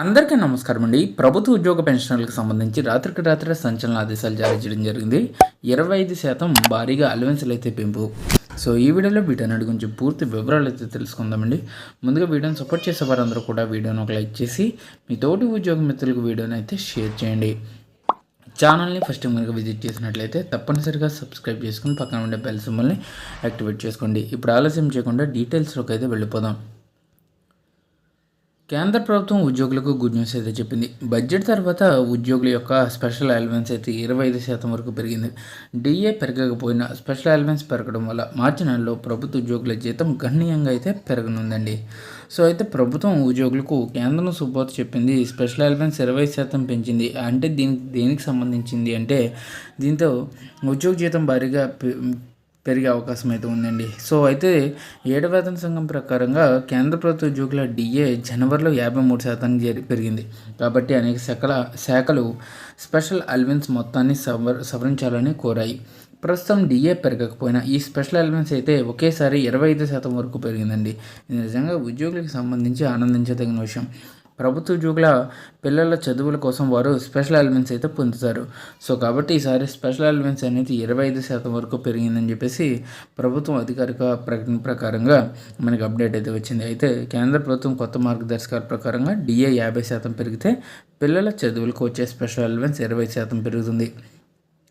అందరికీ నమస్కారం అండి. ప్రభుత్వ ఉద్యోగ పెన్షనర్లకు సంబంధించి రాత్రికి రాత్రి సంచలన ఆదేశాలు జారీ చేయడం జరిగింది. ఇరవై ఐదు శాతం భారీగా అలవెన్సులు అయితే పెంపు. సో ఈ వీడియోలో వీటన్నిటి గురించి పూర్తి వివరాలు అయితే తెలుసుకుందామండి. ముందుగా వీడియోని సపోర్ట్ చేసే వారందరూ కూడా వీడియోని ఒక లైక్ చేసి మీ తోటి ఉద్యోగ మిత్రులకు వీడియోని అయితే షేర్ చేయండి. ఛానల్ని ఫస్ట్ కనుక విజిట్ చేసినట్లయితే తప్పనిసరిగా సబ్స్క్రైబ్ చేసుకుని పక్కన ఉండే బెల్ సింబల్ని యాక్టివేట్ చేసుకోండి. ఇప్పుడు ఆలస్యం చేయకుండా డీటెయిల్స్లోకి అయితే వెళ్ళిపోదాం. కేంద్ర ప్రభుత్వం ఉద్యోగులకు గుడ్ న్యూస్ అయితే చెప్పింది. బడ్జెట్ తర్వాత ఉద్యోగుల యొక్క స్పెషల్ అలవెన్స్ అయితే ఇరవై ఐదు శాతం వరకు పెరిగింది. డిఏ పెరగకపోయినా స్పెషల్ అలవెన్స్ పెరగడం వల్ల మార్చి నెలలో ప్రభుత్వ ఉద్యోగుల జీతం గణనీయంగా అయితే పెరగనుందండి. సో అయితే ప్రభుత్వం ఉద్యోగులకు కేంద్రం సుబోత్ చెప్పింది స్పెషల్ అలవెన్స్ ఇరవై శాతం పెంచింది. అంటే దీనికి దేనికి సంబంధించింది అంటే దీంతో ఉద్యోగ జీతం భారీగా పెరిగే అవకాశం అయితే ఉందండి. సో అయితే ఏడు వేతన సంఘం ప్రకారంగా కేంద్ర ప్రభుత్వ ఉద్యోగుల డిఏ జనవరిలో యాభై మూడు శాతానికి పెరిగింది. కాబట్టి అనేక శాఖల శాఖలు స్పెషల్ అలవెన్స్ మొత్తాన్ని సవర సవరించాలని కోరాయి. ప్రస్తుతం డిఏ పెరగకపోయినా ఈ స్పెషల్ అలవెన్స్ అయితే ఒకేసారి ఇరవై ఐదు శాతం వరకు పెరిగిందండి. ఇది నిజంగా ఉద్యోగులకు సంబంధించి ఆనందించదగిన విషయం. ప్రభుత్వ ఉద్యోగుల పిల్లల చదువుల కోసం వారు స్పెషల్ అలవెన్స్ అయితే పొందుతారు. సో కాబట్టి ఈసారి స్పెషల్ అలవెన్స్ అనేది ఇరవై ఐదు శాతం వరకు పెరిగిందని చెప్పేసి ప్రభుత్వం అధికారిక ప్రకటన ప్రకారంగా మనకి అప్డేట్ అయితే వచ్చింది. అయితే కేంద్ర ప్రభుత్వం కొత్త మార్గదర్శకాల ప్రకారంగా డిఏ యాభై శాతం పెరిగితే పిల్లల చదువులకు వచ్చే స్పెషల్ అలవెన్స్ ఇరవై శాతం పెరుగుతుంది.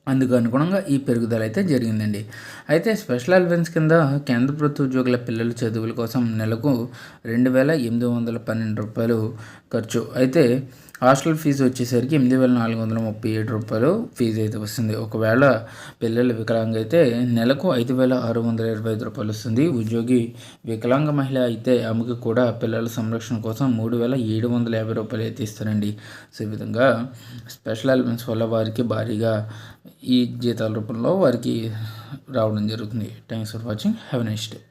అందుకు అనుగుణంగా ఈ పెరుగుదల అయితే జరిగిందండి. అయితే స్పెషల్ అలవెన్స్ కింద కేంద్ర ప్రభుత్వ ఉద్యోగుల పిల్లల చదువుల కోసం నెలకు రెండు వేల ఎనిమిది వందల పన్నెండు రూపాయలు ఖర్చు. అయితే హాస్టల్ ఫీజు వచ్చేసరికి ఎనిమిది వేల నాలుగు వందల ముప్పై ఏడు రూపాయలు ఫీజు అయితే వస్తుంది. ఒకవేళ పిల్లల వికలాంగ అయితే నెలకు ఐదు వేల ఆరు వందల ఇరవై ఐదు రూపాయలు వస్తుంది. ఉద్యోగి వికలాంగ మహిళ అయితే ఆమెకు కూడా పిల్లల సంరక్షణ కోసం మూడు వేల ఏడు వందల యాభై రూపాయలు అయితే ఇస్తారండి. సో ఈ విధంగా స్పెషల్ అలవెన్స్ వల్ల వారికి భారీగా ఈ జీతాల రూపంలో వారికి రావడం జరుగుతుంది. Thanks for watching. Have next day.